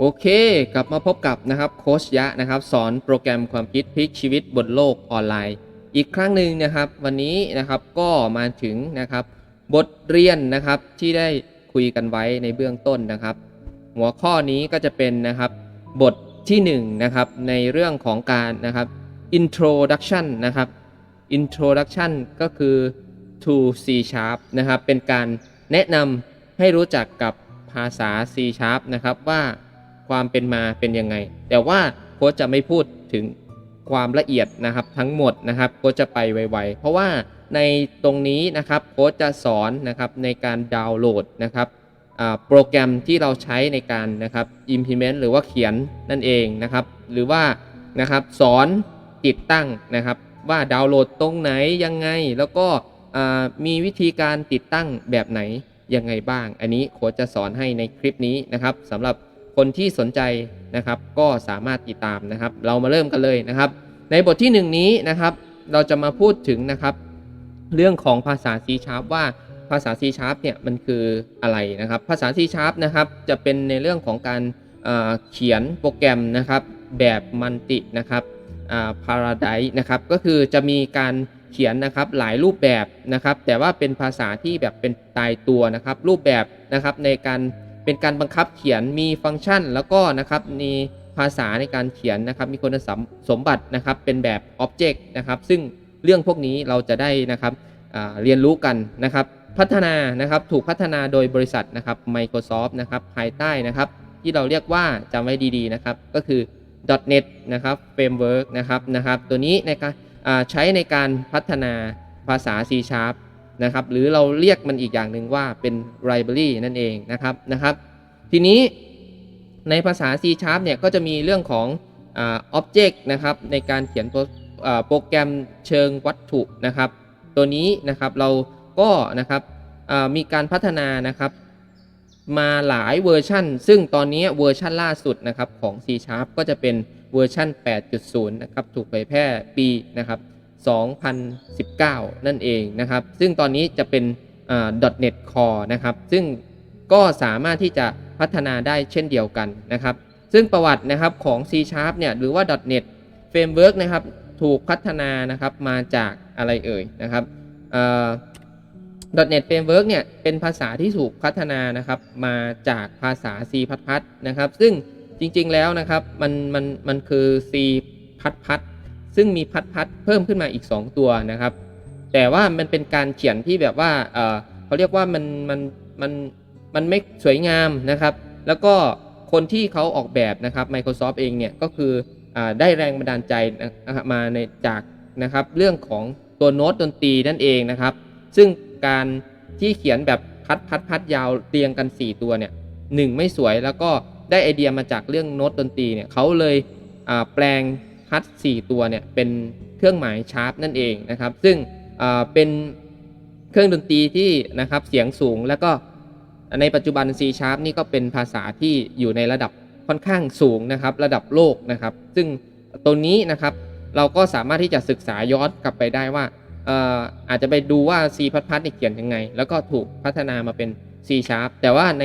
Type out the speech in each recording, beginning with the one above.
โอเค กลับมาพบกับนะครับโคชยะนะครับ สอนโปรแกรมความคิดพลิกชีวิตบนโลกออนไลน์ อีกครั้งหนึ่งนะครับ วันนี้นะครับก็มาถึงนะครับ บทเรียนนะครับที่ได้คุยกันไว้ในเบื้องต้นนะครับ หัวข้อนี้ก็จะเป็นนะครับ บทที่1นงนะครับในเรื่องของการนะครับ introduction นะครับ introduction ก็คือ to C sharp นะครับ เป็นการแนะนำให้รู้จักกับภาษา C sharp นะครับว่า ความเป็นมาเป็นยังไง แต่ว่าโค้ชจะไม่พูดถึงความละเอียดนะครับทั้งหมดนะครับโค้ชจะไปไวๆ เพราะว่าในตรงนี้นะครับโค้ชจะสอนนะครับในการดาวน์โหลดนะครับโปรแกรมที่เราใช้ในการนะครับ implement หรือว่าเขียนนั่นเองนะครับ หรือว่านะครับสอนติดตั้งนะครับ ว่าดาวน์โหลดตรงไหนยังไง แล้วก็มีวิธีการติดตั้งแบบไหนยังไงบ้าง อันนี้โค้ชจะสอนให้ในคลิปนี้นะครับสำหรับ คนที่สนใจนะครับก็สามารถติดตามนะครับ เรามาเริ่มกันเลยนะครับ ในบทที่หนึ่งนี้นะครับ เราจะมาพูดถึงนะครับ เรื่องของภาษา C Sharp ว่าภาษา C Sharp เนี่ยมันคืออะไรนะครับ ภาษา C Sharp นะครับจะเป็นในเรื่องของการเอ่อเขียนโปรแกรมนะครับ แบบมันตินะครับพาราไดนะครับก็คือจะมีการเขียนนะครับหลายรูปแบบนะครับ แต่ว่าเป็นภาษาที่แบบเป็นตายตัวนะครับ รูปแบบนะครับในการ เป็นการบังคับเขียนมีฟังก์ชัน แล้วก็นะครับมีภาษาในการเขียนนะครับ มีคุณสมสมบัตินะครับเป็นแบบ Object นะครับซึ่งเรื่องพวกนี้เราจะได้นะครับเรียนรู้กันนะครับ พัฒนานะครับถูกพัฒนาโดยบริษัทนะครับ Microsoft นะครับภายใต้นะครับ ที่เราเรียกว่าจำไว้ดีๆนะครับ ก็คือ .NET นะครับ Framework นะครับนะครับ ตัวนี้ในการอ่าใช้ในการพัฒนาภาษา C Sharp นะครับ หรือเราเรียกมันอีกอย่างหนึ่งว่าเป็น library นั่นเองนะครับนะครับ ทีนี้ในภาษา C Sharp เนี่ยก็จะมีเรื่องของอ object นะครับในการเขียนโปรอ่าโปรแกรมเชิงวัตถุนะครับ ตัวนี้นะครับเราก็นะครับมีการพัฒนานะครับ มาหลายเวอร์ชันซึ่งตอนนี้เวอร์ชันล่าสุดนะครับของ C Sharp ก็จะเป็นเวอร์ชัน8.0 นะครับ ถูกเผยแพร่ปีนะครับ 2019 นั่นเองนะครับ ซึ่งตอนนี้จะเป็นอ่า .NET Core นะครับ ซึ่งก็สามารถที่จะพัฒนาได้เช่นเดียวกันนะครับ ซึ่งประวัตินะครับของ C Sharp เนี่ยหรือว่า .NET Framework นะครับถูกพัฒนานะครับมาจากอะไรเอ่ยนะครับเอ่อ .NET Framework เนี่ยเป็นภาษาที่ถูกพัฒนานะครับมาจากภาษา C พัดพัดนะครับ ซึ่งจริงๆแล้วนะครับมันมันมันคือ C พัดพัด ซึ่งมีพัดพัดเพิ่มขึ้นมาอีก 2 ตัวนะครับ แต่ว่ามันเป็นการเขียนที่แบบว่าเเขาเรียกว่ามันมันมันมันไม่สวยงามนะครับ แล้วก็คนที่เขาออกแบบนะครับ Microsoft เองเนี่ยก็คืออได้แรงบันดาลใจมาในจากนะครับ เรื่องของตัวโน้ตดนตรีนั่นเองนะครับ ซึ่งการที่เขียนแบบพัดพัดพัดยาวเรียงกัน 4 ตัวเนี่ยหนึ่งไม่สวยแล้วก็ได้ไอเดียมาจากเรื่องโน้ตดนตรีเนี่ยเขาเลยแปลง พัด4ตัวเนี่ยเป็นเครื่องหมายชาร์ปนั่นเองนะครับ ซึ่งเป็นเครื่องดนตรีที่นะครับเสียงสูงแล้วก็ในปัจจุบัน C Sharp นี่ก็เป็นภาษาที่อยู่ในระดับค่อนข้างสูงนะครับ ระดับโลกนะครับ ซึ่งตัวนี้นะครับเราก็สามารถที่จะศึกษาย้อนกลับไปได้ว่าเอ่อาจจะไปดูว่า C พัดพัดเนี่ยเขียนยังไง แล้วก็ถูกพัฒนามาเป็น C Sharp แต่ว่าใน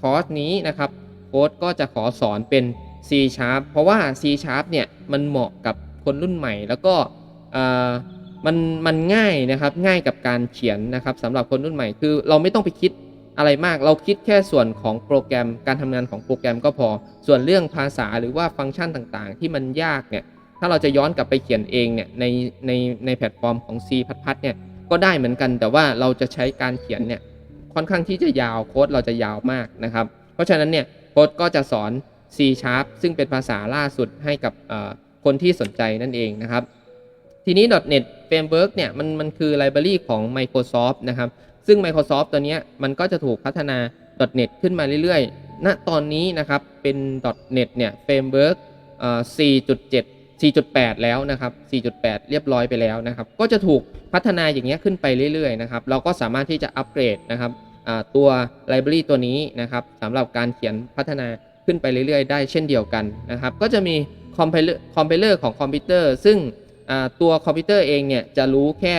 คอร์สนี้นะครับโค้ดก็จะขอสอนเป็น C Sharp เพราะว่า C Sharp เนี่ยมันเหมาะกับคนรุ่นใหม่ แล้วก็มันมันง่ายนะครับง่ายกับการเขียนนะครับสำหรับคนรุ่นใหม่คือเราไม่ต้องไปคิดอะไรมาก เราคิดแค่ส่วนของโปรแกรมการทำงานของโปรแกรมก็พอ ส่วนเรื่องภาษาหรือว่าฟังก์ชันต่างๆ ที่มันยากเนี่ยถ้าเราจะย้อนกลับไปเขียนเองเนี่ยในในในแพลตฟอร์มของ C พัดพัดเนี่ยก็ได้เหมือนกัน แต่ว่าเราจะใช้การเขียนเนี่ยค่อนข้างที่จะยาวโค้ดเราจะยาวมากนะครับ เพราะฉะนั้นเนี่ยโค้ดก็จะสอน C Sharp ซึ่งเป็นภาษาล่าสุดให้กับคนที่สนใจนั่นเองนะครับ ทีนี้ .NET Framework เนี่ยมันมันคือไลบรารีของ Microsoft นะครับ ซึ่ง Microsoft ตัวนี้มันก็จะถูกพัฒนา .NET ขึ้นมาเรื่อยๆ ณ ตอนนี้นะครับเป็น .NET เนี่ย Framework เอ่อ4.7 4.8 แล้วนะครับ 4.8 เรียบร้อยไปแล้วนะครับ ก็จะถูกพัฒนาอย่างเงี้ยขึ้นไปเรื่อยๆนะครับ เราก็สามารถที่จะอัปเกรดนะครับอ่าตัวไลบรารีตัวนี้นะครับสำหรับการเขียนพัฒนา ขึ้นไปเรื่อยๆ ได้เช่นเดียวกันนะครับ ก็จะมีคอมไพเลอร์คอมไพเลอร์ของคอมพิวเตอร์ ซึ่งตัวคอมพิวเตอร์เองเนี่ยจะรู้แค่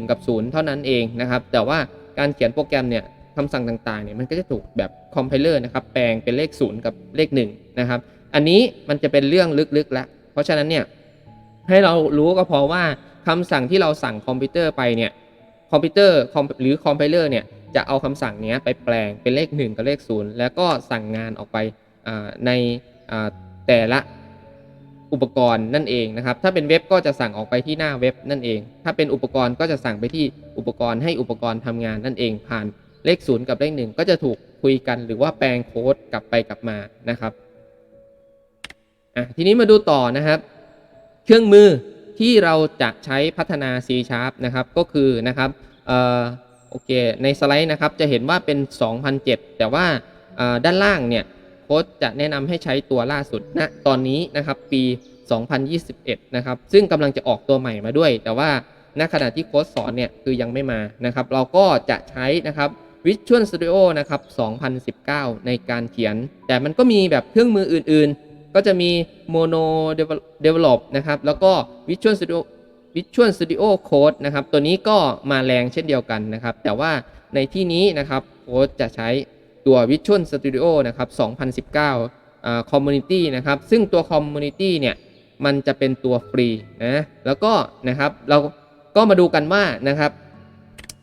1 กับ 0 เท่านั้นเองนะครับ แต่ว่าการเขียนโปรแกรมเนี่ยคำสั่งต่างๆเนี่ยมันก็จะถูกแบบคอมไพเลอร์นะครับแปลงเป็นเลข 0 กับเลข1นะครับ อันนี้มันจะเป็นเรื่องลึกๆแล้วเพราะฉะนั้นเนี่ยให้เรารู้ก็พอว่าคำสั่งที่เราสั่งคอมพิวเตอร์ไปเนี่ยคอมพิวเตอร์หรือคอมไพเลอร์เนี่ยจะเอาคำสั่งนี้ไปแปลงเป็นเลข 1 กับเลข 0 แล้วก็สั่งงานออกไป ในแต่ละอุปกรณ์นั่นเองนะครับ ถ้าเป็นเว็บก็จะสั่งออกไปที่หน้าเว็บนั่นเอง ถ้าเป็นอุปกรณ์ก็จะสั่งไปที่อุปกรณ์ให้อุปกรณ์ทำงานนั่นเอง ผ่านเลข0กับเลข1ก็จะถูกคุยกันหรือว่าแปลงโค้ดกลับไปกลับมานะครับอะทีนี้มาดูต่อนะครับ เครื่องมือที่เราจะใช้พัฒนา C Sharp นะครับก็คือนะครับเอ่อโอเคในสไลด์นะครับจะเห็นว่าเป็น 2007 แต่ว่าด้านล่างเนี่ย โค้ดจะแนะนำให้ใช้ตัวล่าสุดณนะตอนนี้นะครับปี 2021 นะครับ ซึ่งกำลังจะออกตัวใหม่มาด้วย แต่ว่าณขณะที่โค้ดสอนเนี่ยคือยังไม่มานะครับ เราก็จะใช้นะครับ Visual Studio นะครับ 2019 ในการเขียน แต่มันก็มีแบบเครื่องมืออื่น ๆ ก็จะมี Mono Develop นะครับ แล้วก็ Visual Studio Visual Studio Code นะครับ ตัวนี้ก็มาแรงเช่นเดียวกันนะครับ แต่ว่าในที่นี้นะครับโค้ดจะใช้ ตัว Visual Studio นะครับ2019อ่า Community นะครับ ซึ่งตัว Community เนี่ย มันจะเป็นตัวฟรีนะ แล้วก็นะครับ เราก็มาดูกันว่านะครับ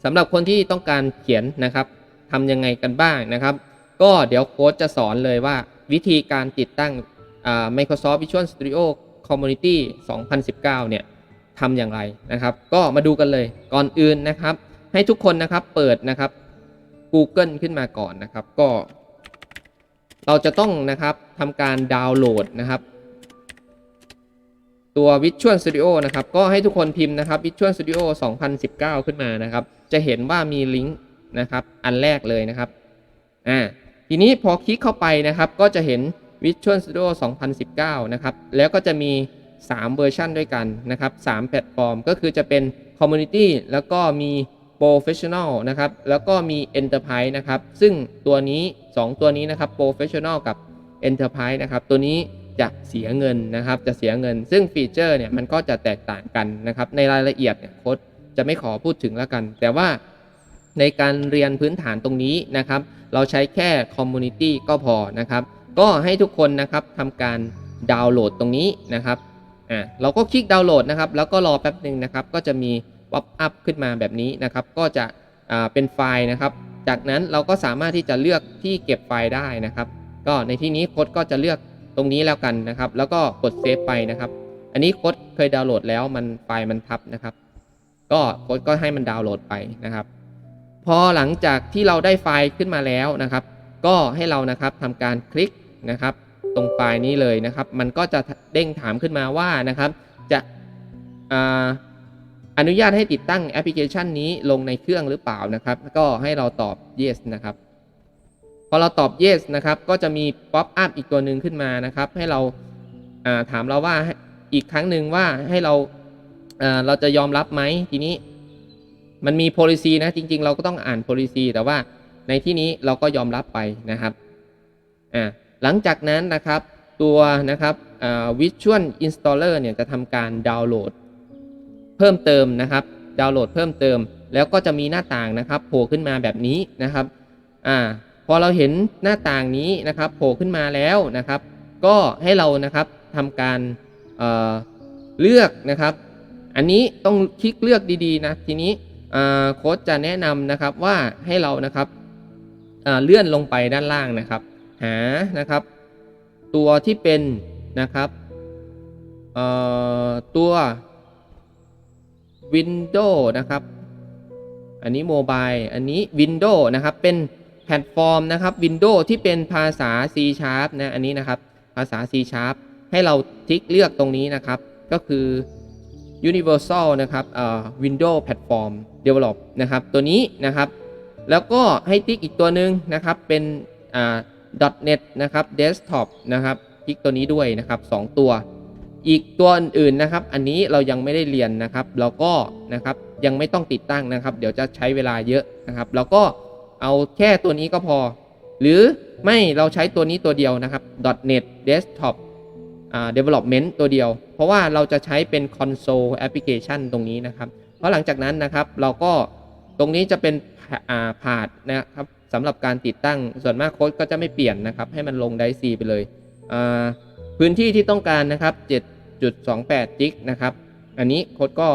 สำหรับคนที่ต้องการเขียนนะครับทำยังไงกันบ้างนะครับ ก็เดี๋ยวโค้ดจะสอนเลยว่าวิธีการติดตั้งอ่า Microsoft Visual Studio Community 2019 เนี่ยทำอย่างไรนะครับ ก็มาดูกันเลยก่อนอื่นนะครับ ให้ทุกคนนะครับเปิดนะครับ Google ขึ้นมาก่อนนะครับก็ เราจะต้องนะครับทำการดาวน์โหลดนะครับ ตัว Visual Studio นะครับ ก็ให้ทุกคนพิมพ์นะครับ Visual Studio 2019 ขึ้นมานะครับ จะเห็นว่ามีลิงก์นะครับอันแรกเลยนะครับอ่าทีนี้พอคลิกเข้าไปนะครับ ก็จะเห็น Visual Studio 2019 นะครับ แล้วก็จะมี 3 เวอร์ชันด้วยกันนะครับ 3 แพลตฟอร์ม ก็คือจะเป็น Community แล้วก็มี Professional นะครับ แล้วก็มี Enterprise นะครับ ซึ่งตัวนี้ 2 ตัวนี้นะครับ Professional กับ Enterprise นะครับ ตัวนี้จะเสียเงินนะครับ จะเสียเงิน ซึ่งฟีเจอร์เนี่ยมันก็จะแตกต่างกันนะครับ ในรายละเอียดเนี่ยโค้ดจะไม่ขอพูดถึงแล้วกัน แต่ว่าในการเรียนพื้นฐานตรงนี้นะครับ เราใช้แค่ Community ก็พอนะครับ ก็ให้ทุกคนนะครับทำการดาวน์โหลดตรงนี้นะครับ อ่า เราก็คลิกดาวน์โหลดนะครับ แล้วก็รอแป๊บหนึ่งนะครับ ก็จะมี ป๊อปอัพขึ้นมาแบบนี้นะครับ ก็จะเป็นไฟล์นะครับ จากนั้นเราก็สามารถที่จะเลือกที่เก็บไฟล์ได้นะครับ ก็ในที่นี้โค้ดก็จะเลือกตรงนี้แล้วกันนะครับ แล้วก็กดเซฟไปนะครับ อันนี้โค้ดเคยดาวน์โหลดแล้วมันไฟล์มันทับนะครับ ก็โค้ดก็ให้มันดาวน์โหลดไปนะครับ พอหลังจากที่เราได้ไฟล์ขึ้นมาแล้วนะครับ ก็ให้เรานะครับทำการคลิกนะครับ ตรงไฟล์นี้เลยนะครับ มันก็จะเด้งถามขึ้นมาว่านะครับ จะอ่า อนุญาตให้ติดตั้งแอปพลิเคชันนี้ลงในเครื่องหรือเปล่านะครับ ก็ให้เราตอบ yes นะครับพอเราตอบ yes นะครับ ก็จะมี pop up อีกตัวหนึ่งขึ้นมานะครับ ให้เราถามเราว่าอีกครั้งหนึ่งว่าให้เราเราจะยอมรับไหมทีนี้มันมี policy นะจริง ๆ เราก็ต้องอ่าน policy แต่ว่าในที่นี้เราก็ยอมรับไปนะครับอ่าหลังจากนั้นนะครับตัวนะครับ Visual Installer เนี่ยจะทำการดาวน์โหลด เพิ่มเติมนะครับ ดาวน์โหลดเพิ่มเติม แล้วก็จะมีหน้าต่างนะครับโผล่ขึ้นมาแบบนี้นะครับอ่าพอเราเห็นหน้าต่างนี้นะครับโผล่ขึ้นมาแล้วนะครับ ก็ให้เรานะครับทำการเเลือกนะครับ อันนี้ต้องคลิกเลือกดีๆนะทีนี้โค้ดจะแนะนำนะครับว่าให้เรานะครับอ่าเลื่อนลงไปด้านล่างนะครับ หานะครับ ตัวที่เป็นนะครับตัว Windows นะครับ อันนี้โมบายอันนี้ Windows นะครับ เป็นแพลตฟอร์มนะครับ Windows ที่เป็นภาษา C Sharp นะ อันนี้นะครับ ภาษา C Sharp ให้เราทิกเลือกตรงนี้นะครับ ก็คือ Universal นะครับเอ่อ Windows Platform Develop นะครับ ตัวนี้นะครับ แล้วก็ให้ติ๊กอีกตัวหนึ่งนะครับ เป็นอ่า .NET นะครับ Desktop นะครับติ๊กตัวนี้ด้วยนะครับ 2 ตัว อีกตัวอื่นๆนะครับ อันนี้เรายังไม่ได้เรียนนะครับ เราก็นะครับยังไม่ต้องติดตั้งนะครับ เดี๋ยวจะใช้เวลาเยอะนะครับ เราก็เอาแค่ตัวนี้ก็พอ หรือไม่เราใช้ตัวนี้ตัวเดียวนะครับ .NET Desktop Development ตัวเดียว เพราะว่าเราจะใช้เป็น Console Application ตรงนี้นะครับ เพราะหลังจากนั้นนะครับเราก็ตรงนี้จะเป็นอ่าดนะครับสำหรับการติดตั้งส่วนมากโค้ดก็จะไม่เปลี่ยนนะครับ ให้มันลงไดซีไปเลย พื้นที่ที่ต้องการนะครับ 7.28จิกนะครับ อันนี้โค้ดก็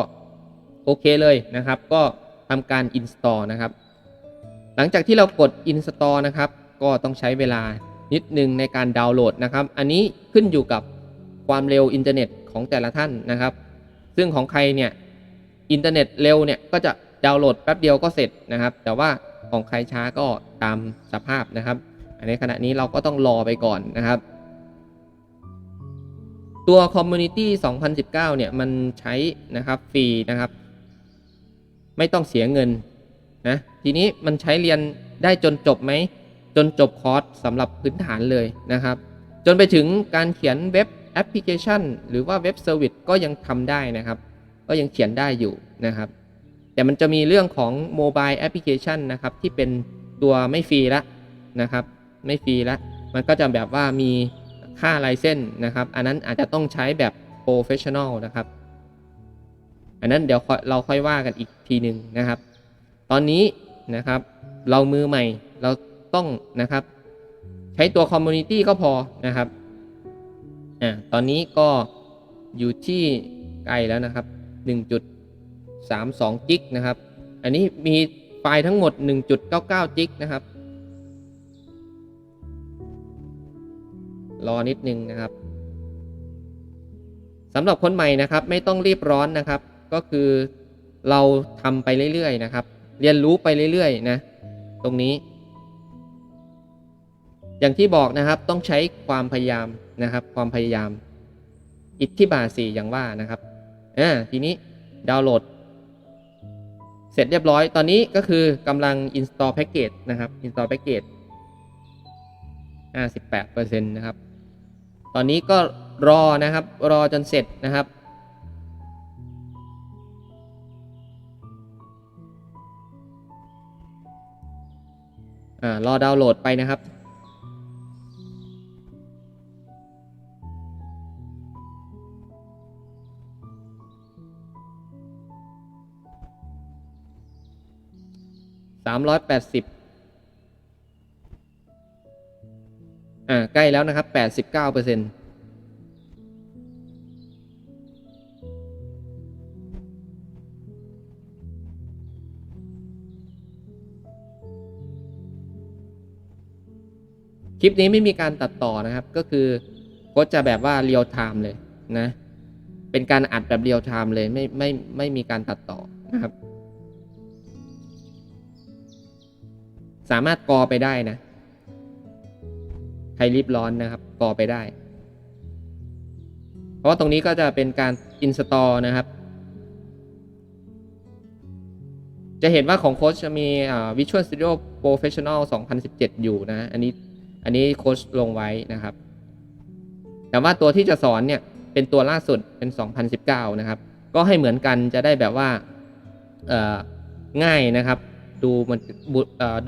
โอเคเลยนะครับ ก็ทำการ install นะครับ หลังจากที่เรากด install นะครับ ก็ต้องใช้เวลานิดนึงในการดาวน์โหลดนะครับ อันนี้ขึ้นอยู่กับความเร็วอินเทอร์เน็ตของแต่ละท่านนะครับ ซึ่งของใครเนี่ยอินเทอร์เน็ตเร็วเนี่ยก็จะดาวน์โหลดแป๊บเดียวก็เสร็จนะครับ แต่ว่าของใครช้าก็ตามสภาพนะครับอันในขณะนี้เราก็ต้องรอไปก่อนนะครับ ตัว Community 2019 เนี่ย มันใช้นะครับฟรีนะครับ ไม่ต้องเสียเงินนะทีนี้มันใช้เรียนได้จนจบไหม จนจบคอร์สสำหรับพื้นฐานเลยนะครับ จนไปถึงการเขียนเว็บแอปพลิเคชัน หรือว่าเว็บเซอร์วิสก็ยังทำได้นะครับ ก็ยังเขียนได้อยู่นะครับ แต่มันจะมีเรื่องของโมบายแอปพลิเคชันนะครับ ที่เป็นตัวไม่ฟรีละนะครับ ไม่ฟรีละมันก็จะแบบว่ามี ค่าไลเซนนะครับ อันนั้นอาจจะต้องใช้แบบโปรเฟชชั่นอลนะครับ อันนั้นเดี๋ยวเราค่อยว่ากันอีกทีหนึ่งนะครับ ตอนนี้นะครับเรามือใหม่เราต้องนะครับ ใช้ตัวคอมมูนิตี้ก็พอนะครับอ่าตอนนี้ก็อยู่ที่ใกล้แล้วนะครับ 1.32จิกนะครับ อันนี้มีไฟล์ทั้งหมด 1.99จิกนะครับ รอนิดนึงนะครับสำหรับคนใหม่นะครับ ไม่ต้องรีบร้อนนะครับ ก็คือเราทำไปเรื่อยๆนะครับ เรียนรู้ไปเรื่อยๆนะ ตรงนี้ อย่างที่บอกนะครับต้องใช้ความพยายามนะครับ ความพยายาม อิทธิบาทสี่อย่างว่านะครับอ่าทีนี้ดาวน์โหลด เสร็จเรียบร้อยตอนนี้ก็คือกำลัง install package นะครับ install package 58%นะครับ ตอนนี้ก็รอนะครับ รอจนเสร็จนะครับ อ่ารอดาวน์โหลดไปนะครับสามร้อยแปดสิบ อ่าใกล้แล้วนะครับแปดสิบเก้าเปอร์เซ็นต์คลิปนี้ไม่มีการตัดต่อนะครับ ก็คือโค้ชจะแบบว่าเรียลไทม์เลยนะ เป็นการอัดแบบเรียลไทม์เลยไม่ไม่ไม่มีการตัดต่อนะครับ สามารถกอไปได้นะ ใครรีบร้อนนะครับกอไปได้ เพราะว่าตรงนี้ก็จะเป็นการ install นะครับ จะเห็นว่าของโค้ชจะมี Visual Studio Professional 2017 อยู่นะ อันนี้อันนี้โค้ชลงไว้นะครับ แต่ว่าตัวที่จะสอนเนี่ยเป็นตัวล่าสุดเป็น 2019 นะครับ ก็ให้เหมือนกันจะได้แบบว่าง่ายนะครับ ดูมัน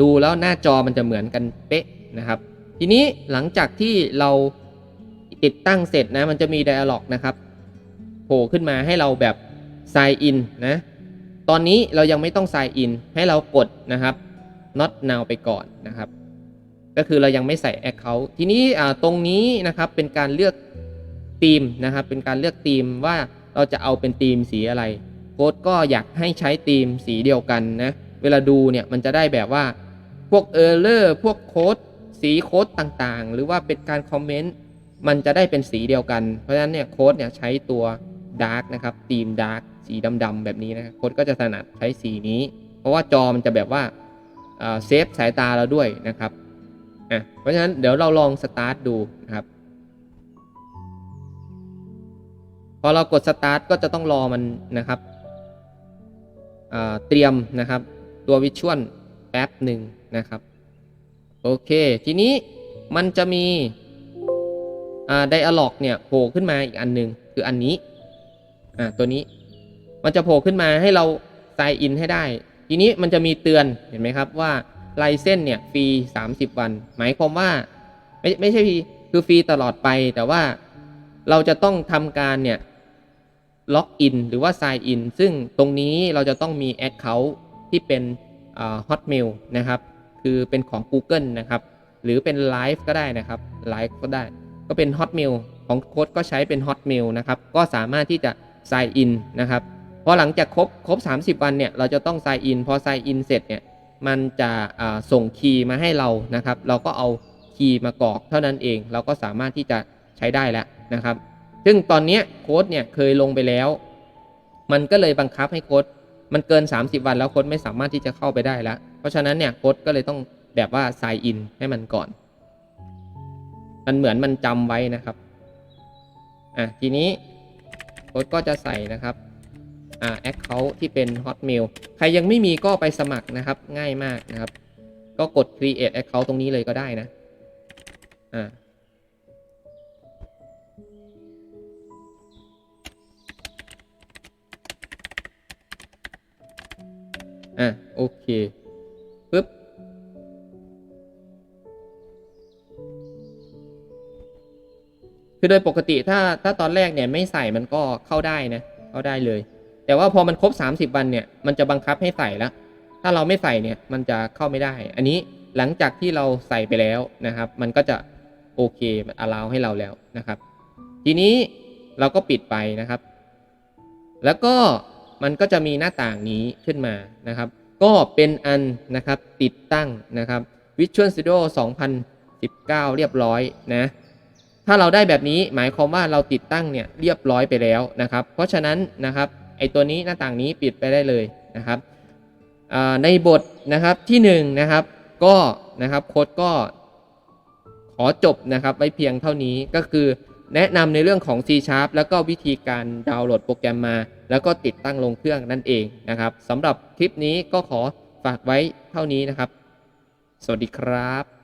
ดูแล้วหน้าจอมันจะเหมือนกันเป๊ะนะครับ ทีนี้หลังจากที่เราติดตั้งเสร็จนะมันจะมี dialog นะครับโผล่ขึ้นมาให้เราแบบ sign in นะตอนนี้เรายังไม่ต้อง sign in ให้เรากดนะครับ not now ไปก่อนนะครับ ก็คือเรายังไม่ใส่ account ทีนี้ตรงนี้นะครับเป็นการเลือกธีมนะครับ เป็นการเลือกธีมว่าเราจะเอาเป็นธีมสีอะไรโค้ดก็อยากให้ใช้ธีมสีเดียวกันนะเวลาดูเนี่ยมันจะได้แบบว่าพวก error พวกโค้ด สีโค้ดต่างๆ หรือว่าเป็นการคอมเมนต์มันจะได้เป็นสีเดียวกัน เพราะฉะนั้นเนี่ยโค้ดเนี่ยใช้ตัว dark นะครับธีม dark สีดำๆแบบนี้นะครับโค้ดก็จะถนัดใช้สีนี้ เพราะว่าจอมันจะแบบว่าเซฟสายตาเราด้วยนะครับอะเพราะฉะนั้นเดี๋ยวเราลองสตาร์ทดูนะครับพอเรากดสตาร์ทก็จะต้องรอมันนะครับเตรียมนะครับตัววิชวลแป๊บหนึ่งนะครับ โอเค ทีนี้มันจะมีอ่าไดอะล็อกเนี่ยโผล่ขึ้นมาอีกอันหนึ่งคืออันนี้อ่าตัวนี้มันจะโผล่ขึ้นมาให้เรา sign in ให้ได้ ทีนี้มันจะมีเตือนเห็นไหมครับว่าไลเซนเนี่ยฟรี 30 วัน หมายความว่าไม่ไม่ใช่ฟรีคือฟรีตลอดไป แต่ว่าเราจะต้องทำการเนี่ยล็อกอินหรือว่า sign in ซึ่งตรงนี้เราจะต้องมี Account ที่เป็น Hotmail นะครับ คือเป็นของ Google นะครับ หรือเป็น Live ก็ได้นะครับ Live ก็ได้ ก็เป็น Hotmail ของโค้ดก็ใช้เป็น Hotmail นะครับ ก็สามารถที่จะ sign in นะครับพอหลังจากครบครบ 30 วันเนี่ยเราจะต้อง sign in พอ sign in เสร็จเนี่ยมันจะส่งคีย์มาให้เรานะครับ เราก็เอาคีย์มากรอกเท่านั้นเอง เราก็สามารถที่จะใช้ได้แล้วนะครับ ซึ่งตอนนี้โค้ดเนี่ยเคยลงไปแล้ว มันก็เลยบังคับให้โค้ดมันเกิน 30 วันแล้วโค้ดไม่สามารถที่จะเข้าไปได้แล้ว เพราะฉะนั้นเนี่ยโค้ดก็เลยต้องแบบว่า sign in ให้มันก่อน มันเหมือนมันจำไว้นะครับ อะทีนี้โค้ดก็จะใส่นะครับ อ่า account ที่เป็น hotmail ใครยังไม่มีก็ไปสมัครนะครับ ง่ายมากนะครับ ก็กด create account ตรงนี้เลยก็ได้นะ อ่าอะโอเค คือโดยปกติถ้าถ้าตอนแรกเนี่ยไม่ใส่มันก็เข้าได้นะเข้าได้เลย แต่ว่าพอมันครบ 30 วันเนี่ยมันจะบังคับให้ใส่แล้ว ถ้าเราไม่ใส่เนี่ยมันจะเข้าไม่ได้ อันนี้หลังจากที่เราใส่ไปแล้วนะครับ มันก็จะโอเคมัน allow ให้เราแล้วนะครับ ทีนี้เราก็ปิดไปนะครับ แล้วก็มันก็จะมีหน้าต่างนี้ขึ้นมานะครับ ก็เป็นอันนะครับติดตั้งนะครับ Visual Studio 2019 เรียบร้อยนะ ถ้าเราได้แบบนี้หมายความว่าเราติดตั้งเนี่ยเรียบร้อยไปแล้วนะครับ เพราะฉะนั้นนะครับไอตัวนี้หน้าต่างนี้ปิดไปได้เลยนะครับในบทนะครับที่1นงนะครับก็นะครับโค้ดก็ขอจบนะครับไว้เพียงเท่านี้ก็คือแนะนำในเรื่องของ C Sharp แล้วก็วิธีการดาวน์โหลดโปรแกรมมา แล้วก็ติดตั้งลงเครื่องนั่นเองนะครับสำหรับคลิปนี้ก็ขอฝากไว้เท่านี้นะครับ สวัสดีครับ